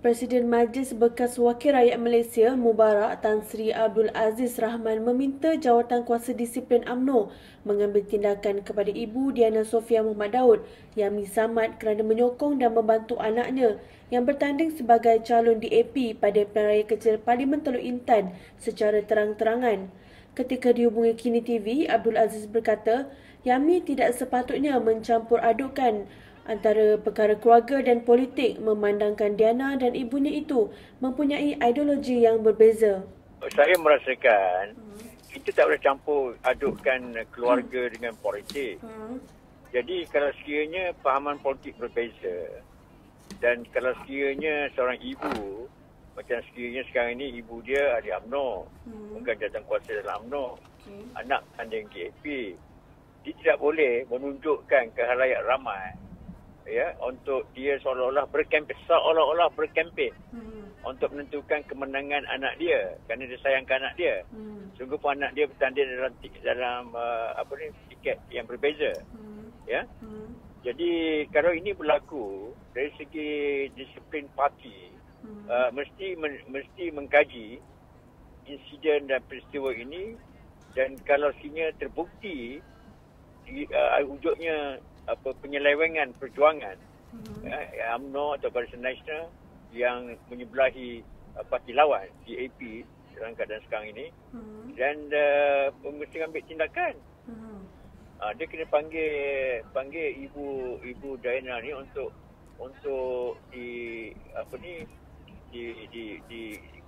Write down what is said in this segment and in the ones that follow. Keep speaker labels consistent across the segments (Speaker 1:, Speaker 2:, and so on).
Speaker 1: Presiden Majlis Bekas Wakil Rakyat Malaysia Mubarak Tan Sri Abdul Aziz Rahman meminta jawatan kuasa disiplin AMNO mengambil tindakan kepada Ibu Diana Sofia Muhammad Daud yang misamat kerana menyokong dan membantu anaknya yang bertanding sebagai calon DAP pada Pilihan Raya Kecil Parlimen Teluk Intan secara terang-terangan. Ketika dihubungi Kini TV, Abdul Aziz berkata, Yami tidak sepatutnya mencampur adukkan antara perkara keluarga dan politik memandangkan Diana dan ibunya itu mempunyai ideologi yang berbeza.
Speaker 2: Saya merasakan hmm. kita tak boleh campur adukkan keluarga hmm. dengan politik. Hmm. Jadi kalau sekiranya pahaman politik berbeza dan kalau sekiranya seorang ibu macam sekiranya sekarang ini ibu dia ada UMNO hmm. bukan datang kuasa dalam UMNO okay. anak tanding KAP dia tidak boleh menunjukkan ke halayak ramai ya untuk dia seolah-olah berkempen seolah-olah berkempen hmm. untuk menentukan kemenangan anak dia kerana dia sayangkan anak dia. Hmm. Sungguh pun anak dia bertanding dalam dalam uh, apa ni tiket yang berbeza. Hmm. Ya. Hmm. Jadi kalau ini berlaku dari segi disiplin parti hmm. uh, mesti men, mesti mengkaji insiden dan peristiwa ini dan kalau sinya terbukti uh, wujudnya apa penyelewengan perjuangan hmm. ya, UMNO atau Barisan Nasional yang menyebelahi uh, parti lawan DAP dalam keadaan sekarang ini hmm. dan uh, mesti ambil tindakan. Hmm. Uh, dia kena panggil panggil ibu ibu Diana ni untuk untuk di apa ni di di di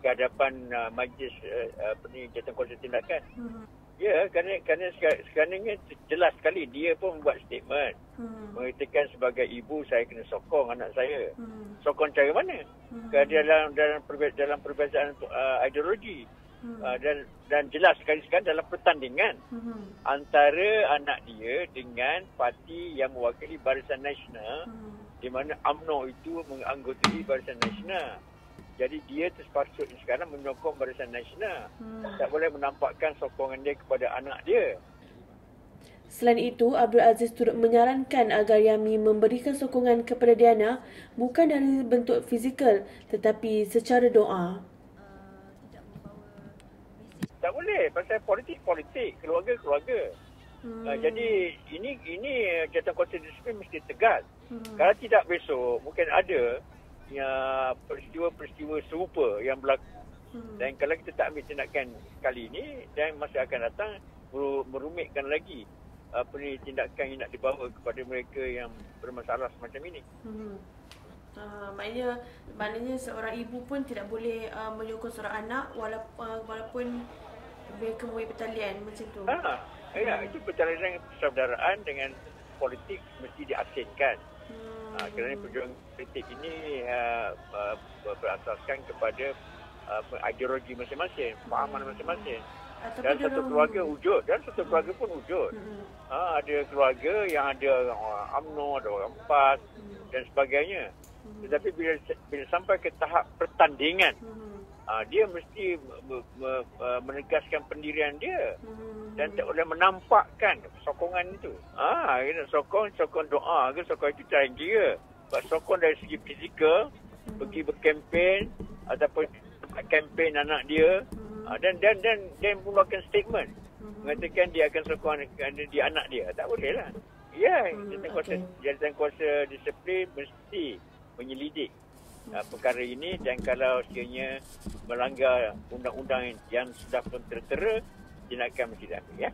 Speaker 2: kehadapan uh, majlis uh, apa ni jawatankuasa tindakan. Hmm. Ya, kerana kerana sekarang ini jelas sekali dia pun buat statement. Hmm. Mengatakan sebagai ibu saya kena sokong anak saya. Hmm. Sokong cara mana? Hmm. dalam dalam perbe- dalam perbezaan uh, ideologi. Hmm. Uh, dan dan jelas sekali sekarang dalam pertandingan hmm. antara anak dia dengan parti yang mewakili Barisan Nasional hmm. di mana AMNO itu menganggotai Barisan Nasional. Jadi dia terpaksa sekarang menyokong Barisan Nasional. Hmm. Tak boleh menampakkan sokongan dia kepada anak dia.
Speaker 1: Selain itu, Abdul Aziz turut menyarankan agar Yami memberikan sokongan kepada Diana bukan dari bentuk fizikal tetapi secara doa.
Speaker 2: Tak boleh pasal politik-politik, keluarga-keluarga. Hmm. Uh, jadi ini ini jatuh kuasa disiplin mesti tegas. Hmm. Kalau tidak besok mungkin ada ya peristiwa-peristiwa serupa yang berlaku. Hmm. Dan kalau kita tak ambil tindakan kali ini dan masa akan datang merumitkan lagi apa ni tindakan yang nak dibawa kepada mereka yang bermasalah semacam ini.
Speaker 1: Hmm. Uh, maknanya maknanya seorang ibu pun tidak boleh uh, menyokong seorang anak walaupun uh, walaupun mereka mempunyai pertalian macam tu.
Speaker 2: Ha, ya, hmm. itu pertalian persaudaraan dengan politik mesti diasingkan. Hmm. Uh, kerana perjuangan politik ini uh, uh, berasaskan kepada uh, ideologi masing-masing, fahaman masing-masing. Dan satu keluarga wujud, dan satu keluarga pun wujud. Hmm. Uh, ada keluarga yang ada uh, UMNO, ada orang PAS hmm. dan sebagainya. Hmm. Tetapi bila, bila sampai ke tahap pertandingan, hmm uh, dia mesti me- me- me- menegaskan pendirian dia hmm. Dan tak boleh menampakkan sokongan itu. Ah, ha, sokong sokong doa ke sokong itu tak kira. Sebab sokong dari segi fizikal hmm. pergi berkempen ataupun kempen anak dia uh, dan dan dan dan mengeluarkan statement hmm. mengatakan dia akan sokong di anak dia. Tak boleh lah. Ya, yeah, hmm, kuasa okay. kuasa disiplin mesti menyelidik uh, perkara ini dan kalau sekiranya melanggar undang-undang yang sudah pun tertera tindakan mesti diambil ya.